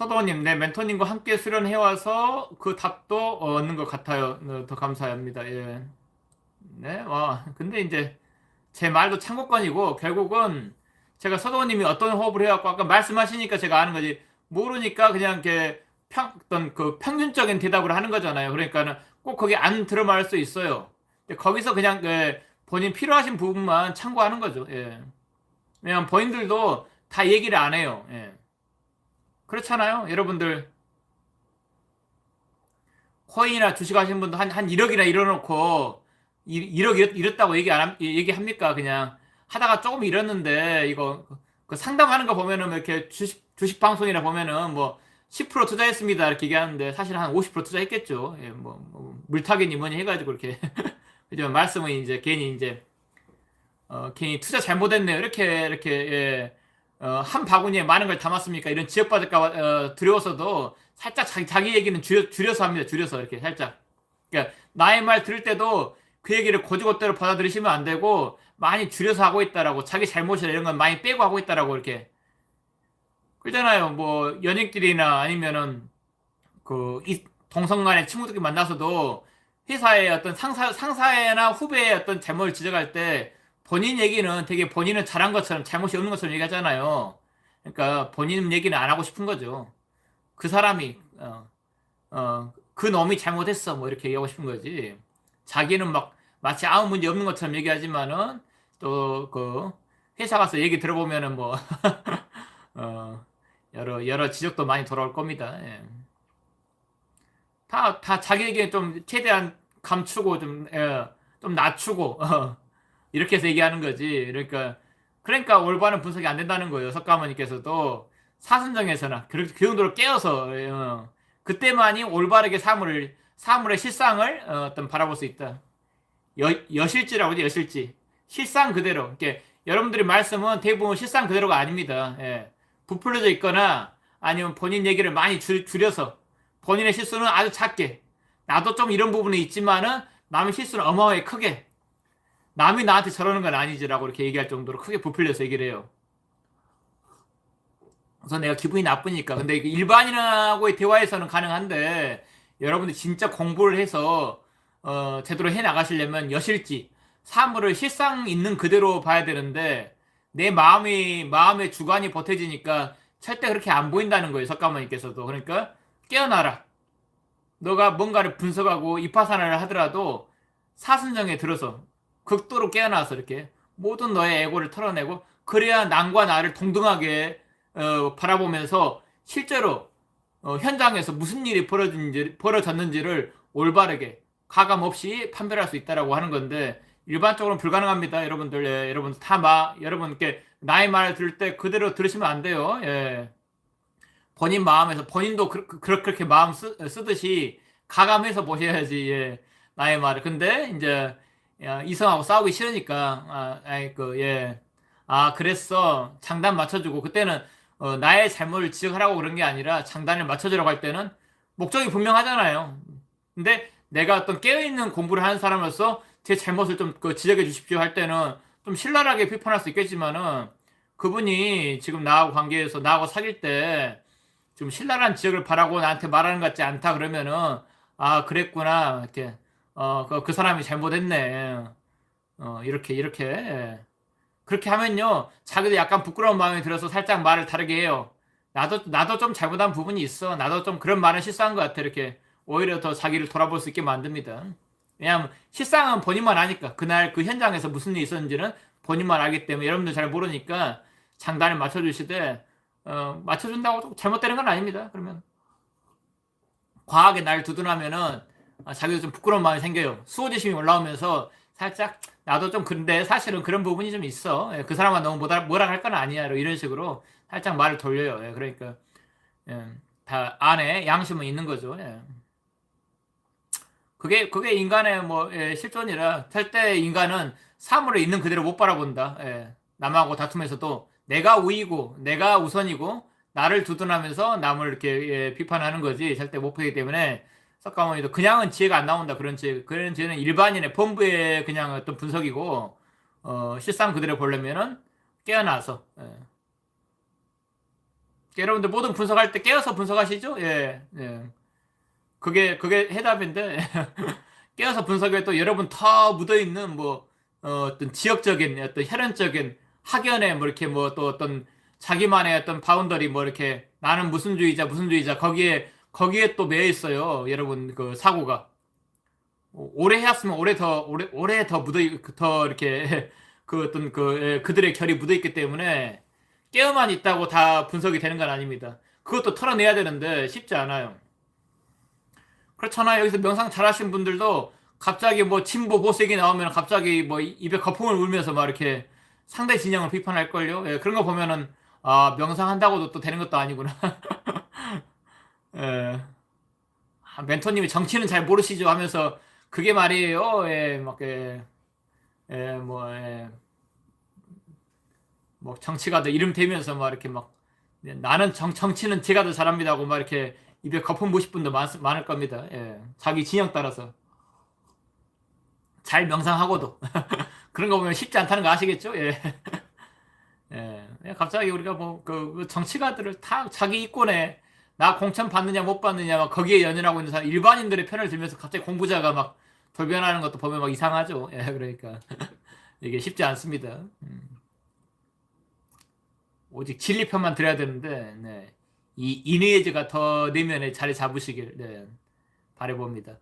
서도원님, 네, 멘토님과 함께 수련해와서 그 답도 얻는 것 같아요. 어, 더 감사합니다. 예. 네, 와, 근데 이제 제 말도 참고권이고, 결국은 제가 서도원님이 어떤 호흡을 해갖고, 아까 말씀하시니까 제가 아는 거지, 모르니까 그냥 평, 어떤 그 평균적인 대답을 하는 거잖아요. 그러니까는 꼭 거기 안 들어말 수 있어요. 거기서 그냥 예, 본인 필요하신 부분만 참고하는 거죠. 예. 왜냐면 본인들도 다 얘기를 안 해요. 예. 그렇잖아요. 여러분들 코인이나 주식 하시는 분도 한, 한 1억이나 잃어놓고 1 억 잃었다고 얘기 안, 함- 얘기합니까? 그냥 하다가 조금 잃었는데 이거 그 상담하는 거 보면은 이렇게 주식, 주식 방송이나 보면은 뭐 10% 투자했습니다. 이렇게 얘기하는데 사실 한 50% 투자했겠죠. 예, 뭐, 뭐 물타기니 뭐니 해가지고 이렇게 그죠 말씀은 이제 괜히 이제 어, 괜히 투자 잘못했네요. 이렇게 이렇게 예, 어, 한 바구니에 많은 걸 담았습니까? 이런 지역받을까 어, 두려워서도 살짝 자기, 자기 얘기는 줄여, 줄여서 합니다. 줄여서 이렇게 살짝. 그러니까 나의 말 들을 때도 그 얘기를 고지고대로 받아들이시면 안 되고 많이 줄여서 하고 있다라고 자기 잘못이나 이런 건 많이 빼고 하고 있다라고 이렇게 그러잖아요. 뭐 연인끼리나 아니면은 그 이- 동성간의 친구들끼리 만나서도 회사의 어떤 상사 상사나 후배의 어떤 잘못을 지적할 때 본인 얘기는 되게 본인은 잘한 것처럼 잘못이 없는 것처럼 얘기하잖아요. 그러니까 본인 얘기는 안 하고 싶은 거죠. 그 사람이 어, 어, 그 놈이 잘못했어 뭐 이렇게 얘기하고 싶은 거지. 자기는 막 마치 아무 문제 없는 것처럼 얘기하지만은 또 그 회사 가서 얘기 들어보면은 뭐 어, 여러 여러 지적도 많이 돌아올 겁니다. 예. 다, 다 자기에게 좀 최대한 감추고 좀, 예, 좀 낮추고, 어, 이렇게 해서 얘기하는 거지. 그러니까, 그러니까 올바른 분석이 안 된다는 거예요. 석가모니께서도 사순정에서나 그, 그 정도로 깨어서, 어, 그때만이 올바르게 사물을, 사물의 실상을 어, 어떤 바라볼 수 있다. 여, 여실지라고 하죠, 여실지. 실상 그대로. 이렇게 여러분들이 말씀은 대부분 실상 그대로가 아닙니다. 예. 부풀려져 있거나 아니면 본인 얘기를 많이 줄, 줄여서 본인의 실수는 아주 작게 나도 좀 이런 부분이 있지만은 남의 실수는 어마어마하게 크게 남이 나한테 저러는 건 아니지라고 이렇게 얘기할 정도로 크게 부풀려서 얘기를 해요. 그래서 내가 기분이 나쁘니까. 근데 이게 일반인하고의 대화에서는 가능한데 여러분들 진짜 공부를 해서 어, 제대로 해 나가시려면 여실지 사물을 실상 있는 그대로 봐야 되는데 내 마음이 마음의 주관이 보태지니까 절대 그렇게 안 보인다는 거예요 석가모니께서도. 그러니까 깨어나라. 너가 뭔가를 분석하고 입하산을 하더라도 사순정에 들어서 극도로 깨어나서 이렇게 모든 너의 애고를 털어내고 그래야 남과 나를 동등하게 어, 바라보면서 실제로 어, 현장에서 무슨 일이 벌어진지, 벌어졌는지를 올바르게 가감 없이 판별할 수 있다라고 하는 건데 일반적으로는 불가능합니다, 여러분들. 예, 여러분 다 마, 여러분께 나의 말을 들을 때 그대로 들으시면 안 돼요. 예. 본인 마음에서 본인도 그, 그, 그렇게 마음 쓰, 쓰듯이 가감해서 보셔야지 예, 나의 말을. 근데 이제 야, 이성하고 싸우기 싫으니까. 아, 아이 그 예. 아 그랬어. 장단 맞춰주고. 그때는 어, 나의 잘못을 지적하라고 그런 게 아니라 장단을 맞춰주라고 할 때는 목적이 분명하잖아요. 근데 내가 어떤 깨어있는 공부를 하는 사람으로서 제 잘못을 좀 그 지적해 주십시오 할 때는 좀 신랄하게 비판할 수 있겠지만은 그분이 지금 나하고 관계에서 나하고 사귈 때 좀 신랄한 지적을 바라고 나한테 말하는 것 같지 않다 그러면은 아 그랬구나. 이렇게 어 그 그 사람이 잘못했네. 어 이렇게 이렇게. 예. 그렇게 하면요 자기도 약간 부끄러운 마음이 들어서 살짝 말을 다르게 해요. 나도 나도 좀 잘못한 부분이 있어. 나도 좀 그런 말은 실수한 것 같아. 이렇게 오히려 더 자기를 돌아볼 수 있게 만듭니다. 왜냐하면 실상은 본인만 아니까 그날 그 현장에서 무슨 일이 있었는지는 본인만 알기 때문에 여러분들 잘 모르니까 장단을 맞춰주시되 어, 맞춰준다고 잘못되는 건 아닙니다. 그러면 과하게 날 두둔하면은 아, 자기도 좀 부끄러운 마음이 생겨요. 수호지심이 올라오면서 살짝 나도 좀 그런데 사실은 그런 부분이 좀 있어. 예, 그 사람은 너무 뭐라, 뭐라 할 건 아니야. 이런 식으로 살짝 말을 돌려요. 예, 그러니까 예, 다 안에 양심은 있는 거죠. 예. 그게 그게 인간의 뭐 예, 실존이라 절대 인간은 사물을 있는 그대로 못 바라본다. 예, 남하고 다툼에서도 내가 우위고 내가 우선이고 나를 두둔하면서 남을 이렇게 예, 비판하는 거지 절대 못 보기 때문에 석가모니도 그냥은 지혜가 안 나온다 그런 지혜 그런 지혜는 일반인의 본부의 그냥 어떤 분석이고 어, 실상 그대로 보려면은 깨어나서 예. 여러분들 모든 분석할 때 깨어서 분석하시죠? 예, 예. 그게 그게 해답인데 깨어서 분석에 또 여러분 더 묻어 있는 뭐 어, 떤 지역적인 어떤 혈연적인 학연에 뭐 이렇게 뭐 또 어떤 자기만의 어떤 바운더리 뭐 이렇게 나는 무슨 주의자 무슨 주의자 거기에 거기에 또 매여 있어요. 여러분 그 사고가 오- 오래 해왔으면 오래 더 오래 오래 더 묻어 있- 더 이렇게 그 어떤 그 예, 그들의 결이 묻어 있기 때문에 깨어만 있다고 다 분석이 되는 건 아닙니다. 그것도 털어내야 되는데 쉽지 않아요. 그렇잖아요. 여기서 명상 잘하신 분들도 갑자기 뭐 진보 보색이 나오면 갑자기 뭐 입에 거품을 울면서 막 이렇게 상대 진영을 비판할 걸요. 예, 그런 거 보면은 아 명상한다고도 또 되는 것도 아니구나. 예. 아, 멘토님이 정치는 잘 모르시죠 하면서 그게 말이에요. 예, 막 예, 예, 뭐 예. 뭐 정치가들 이름 대면서 막 이렇게 막 예, 나는 정, 정치는 제가 더 잘합니다고 막 이렇게 입에 거품 부실 분도 많, 많을 겁니다. 예. 자기 진영 따라서 잘 명상하고도 그런 거 보면 쉽지 않다는 거 아시겠죠? 예. 예. 예, 갑자기 우리가 뭐 그 정치가들을 다 자기 이권에 나 공천 받느냐 못 받느냐 막 거기에 연연하고 있는 사람 일반인들의 편을 들면서 갑자기 공부자가 막 돌변하는 것도 보면 막 이상하죠. 예, 그러니까 이게 쉽지 않습니다. 음. 오직 진리 편만 들어야 되는데 네. 이 이네이즈가 더 내면에 자리 잡으시길 네. 바라봅니다.